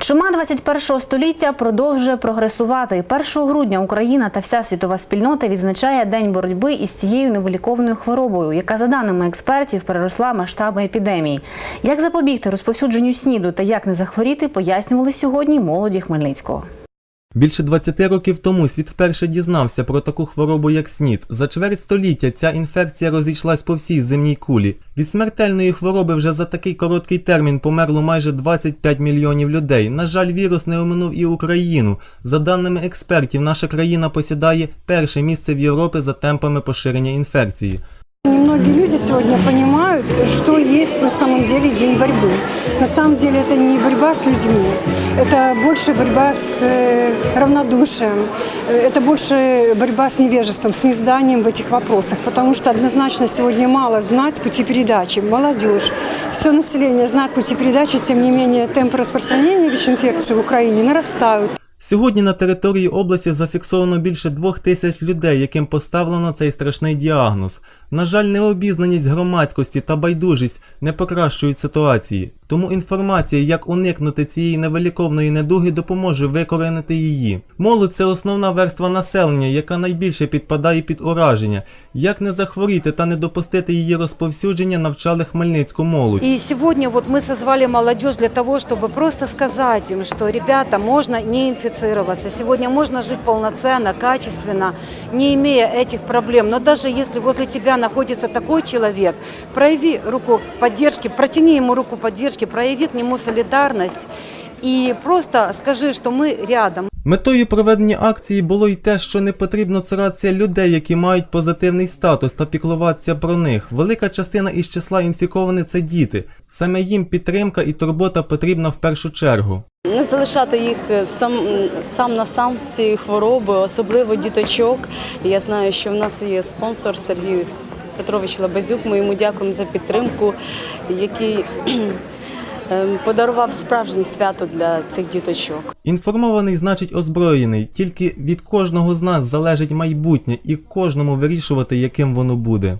Чума 21 століття продовжує прогресувати. 1 грудня Україна та вся світова спільнота відзначає день боротьби із цією невиліковною хворобою, яка, за даними експертів, переросла масштаби епідемії. Як запобігти розповсюдженню сніду та як не захворіти, пояснювали сьогодні молоді Хмельницького. Більше 20 років тому світ вперше дізнався про таку хворобу, як СНІД. За чверть століття ця інфекція розійшлась по всій земній кулі. Від смертельної хвороби вже за такий короткий термін померло майже 25 мільйонів людей. На жаль, вірус не оминув і Україну. За даними експертів, наша країна посідає перше місце в Європі за темпами поширення інфекції. Немногие люди сегодня понимают, на самом деле день борьбы. На самом деле это не борьба с людьми, это больше борьба с э, равнодушием, э, это больше борьба с невежеством, с незданием в этих вопросах, потому что однозначно сегодня мало знать пути передачи. Молодежь, все население знает пути передачи, тем не менее темпы распространения ВИЧ-инфекции в Украине нарастают. Сьогодні на території області зафіксовано більше двох тисяч людей, яким поставлено цей страшний діагноз. На жаль, необізнаність громадськості та байдужість не покращують ситуації. Тому інформація, як уникнути цієї невиліковної недуги, допоможе викоренити її. Молодь це основна верства населення, яка найбільше підпадає під ураження. Як не захворіти та не допустити її розповсюдження, навчали хмельницьку молодь. И сегодня вот мы созвали молодежь для того, чтобы просто сказать им, что, ребята, можно не инфицироваться. Сегодня можно жить полноценно, качественно, не имея этих проблем. Но даже если возле тебя находится такой человек, прояви руку поддержки, протяни ему руку поддержки, прояви к нему солидарность и просто скажи, что мы рядом. Метою проведення акції було й те, що не потрібно цуратися людей, які мають позитивний статус та піклуватися про них. Велика частина із числа інфікованих це діти. Саме їм підтримка і турбота потрібна в першу чергу. Не залишати їх сам, сам на сам з цією хворобою, особливо діточок. Я знаю, що в нас є спонсор Сергій Петрович Лабазюк. Ми йому дякуємо за підтримку, який ем, подарував справжнє свято для цих діточок. Інформований значить озброєний. Тільки від кожного з нас залежить майбутнє і кожному вирішувати, яким воно буде.